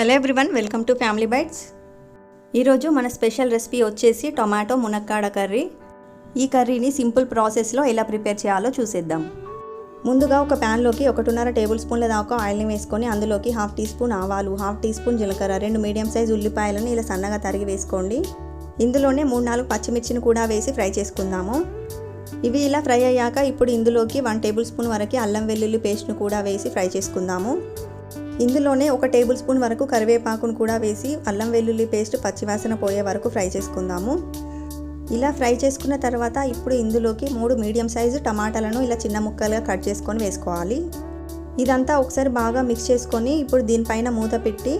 Hello everyone welcome to family bites ఈరోజు మన special recipe వచ్చేసి టొమాటో మునక్కాడ కర్రీ. ఈ కర్రీని సింపుల్ ప్రాసెస్లో ఎలా ప్రిపేర్ చేయాలో చూసేద్దాం. ముందుగా ఒక ప్యాన్లోకి ఒకటిన్నర టేబుల్ స్పూన్ల దాకా ఆయిల్ని వేసుకొని అందులోకి హాఫ్ టీ స్పూన్ ఆవాలు హాఫ్ టీ స్పూన్ జీలకర్ర రెండు మీడియం సైజ్ ఉల్లిపాయలను ఇలా సన్నగా తరిగి వేసుకోండి. ఇందులోనే మూడు నాలుగు పచ్చిమిర్చిని కూడా వేసి ఫ్రై చేసుకుందాము. ఇవి ఇలా ఫ్రై అయ్యాక ఇప్పుడు ఇందులోకి వన్ టేబుల్ స్పూన్ వరకు అల్లం వెల్లుల్లి పేస్ట్ను కూడా వేసి ఫ్రై చేసుకుందాము. ఇందులోనే ఒక టేబుల్ స్పూన్ వరకు కరివేపాకును కూడా వేసి అల్లం వెల్లుల్లి పేస్ట్ పచ్చివాసన పోయే వరకు ఫ్రై చేసుకుందాము. ఇలా ఫ్రై చేసుకున్న తర్వాత ఇప్పుడు ఇందులోకి మూడు మీడియం సైజు టమాటాలను ఇలా చిన్న ముక్కలుగా కట్ చేసుకొని వేసుకోవాలి. ఇదంతా ఒకసారి బాగా మిక్స్ చేసుకొని ఇప్పుడు దీనిపైన మూత పెట్టి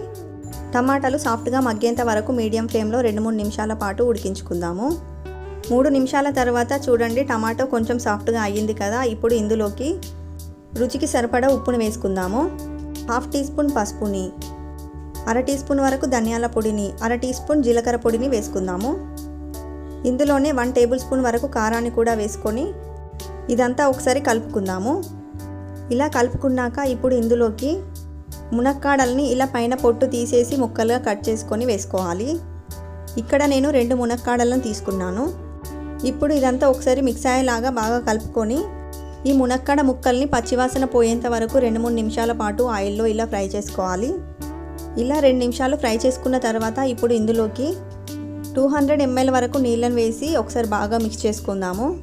టమాటాలు సాఫ్ట్గా మగ్గేంత వరకు మీడియం ఫ్లేమ్లో రెండు మూడు నిమిషాల పాటు ఉడికించుకుందాము. మూడు నిమిషాల తర్వాత చూడండి టమాటో కొంచెం సాఫ్ట్గా అయ్యింది కదా ఇప్పుడు ఇందులోకి రుచికి సరిపడా ఉప్పును వేసుకుందాము. హాఫ్ టీ స్పూన్ పసుపుని అర టీ స్పూన్ వరకు ధనియాల పొడిని అర టీ స్పూన్ జీలకర్ర పొడిని వేసుకుందాము. ఇందులోనే వన్ టేబుల్ స్పూన్ వరకు కారాన్ని కూడా వేసుకొని ఇదంతా ఒకసారి కలుపుకుందాము. ఇలా కలుపుకున్నాక ఇప్పుడు ఇందులోకి మునక్కాడల్ని ఇలా పైన పొట్టు తీసేసి ముక్కలుగా కట్ చేసుకొని వేసుకోవాలి. ఇక్కడ నేను రెండు మునక్కాడలను తీసుకున్నాను. ఇప్పుడు ఇదంతా ఒకసారి మిక్స్ అయ్యేలాగా బాగా కలుపుకొని ఈ మునక్కాడ ముక్కల్ని పచ్చివాసన పోయేంత వరకు రెండు మూడు నిమిషాల పాటు ఆయిల్లో ఇలా ఫ్రై చేసుకోవాలి. ఇలా రెండు నిమిషాలు ఫ్రై చేసుకున్న తర్వాత ఇప్పుడు ఇందులోకి టూ హండ్రెడ్ ఎంఎల్ వరకు నీళ్ళని వేసి ఒకసారి బాగా మిక్స్ చేసుకుందాము.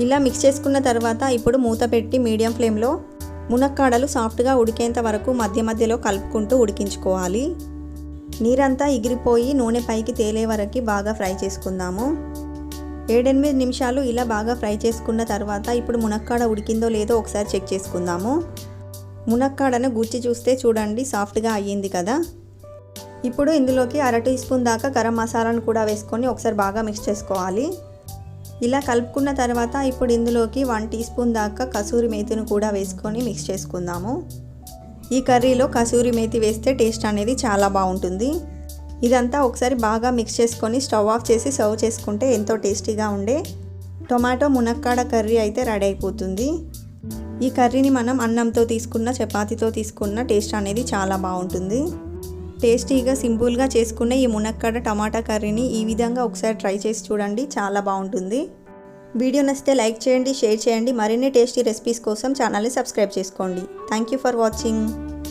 ఇలా మిక్స్ చేసుకున్న తర్వాత ఇప్పుడు మూత పెట్టి మీడియం ఫ్లేమ్లో మునక్కాడలు సాఫ్ట్గా ఉడికేంత వరకు మధ్య మధ్యలో కలుపుకుంటూ ఉడికించుకోవాలి. నీరంతా ఎగిరిపోయి నూనె పైకి తేలే వరకు బాగా ఫ్రై చేసుకుందాము. ఏడెనిమిది నిమిషాలు ఇలా బాగా ఫ్రై చేసుకున్న తర్వాత ఇప్పుడు మునక్కాడ ఉడికిందో లేదో ఒకసారి చెక్ చేసుకుందాము. మునక్కాడను గుచ్చి చూస్తే చూడండి సాఫ్ట్గా అయ్యింది కదా. ఇప్పుడు ఇందులోకి అర టీ స్పూన్ దాకా గరం మసాలాను కూడా వేసుకొని ఒకసారి బాగా మిక్స్ చేసుకోవాలి. ఇలా కలుపుకున్న తర్వాత ఇప్పుడు ఇందులోకి వన్ టీ స్పూన్ దాకా కసూరి మేతిని కూడా వేసుకొని మిక్స్ చేసుకుందాము. ఈ కర్రీలో కసూరి మేతి వేస్తే టేస్ట్ అనేది చాలా బాగుంటుంది. ఇదంతా ఒకసారి బాగా మిక్స్ చేసుకొని స్టవ్ ఆఫ్ చేసి సర్వ్ చేసుకుంటే ఎంతో టేస్టీగా ఉండే టొమాటో మునక్కాడ కర్రీ అయితే రెడీ అయిపోతుంది. ఈ కర్రీని మనం అన్నంతో తీసుకున్న చపాతీతో తీసుకున్న టేస్ట్ అనేది చాలా బాగుంటుంది. టేస్టీగా సింపుల్గా చేసుకునే ఈ మునక్కాడ టమాటా కర్రీని ఈ విధంగా ఒకసారి ట్రై చేసి చూడండి చాలా బాగుంటుంది. వీడియో నచ్చితే లైక్ చేయండి షేర్ చేయండి మరిన్ని టేస్టీ రెసిపీస్ కోసం ఛానల్ని సబ్స్క్రైబ్ చేసుకోండి. Thank you for watching.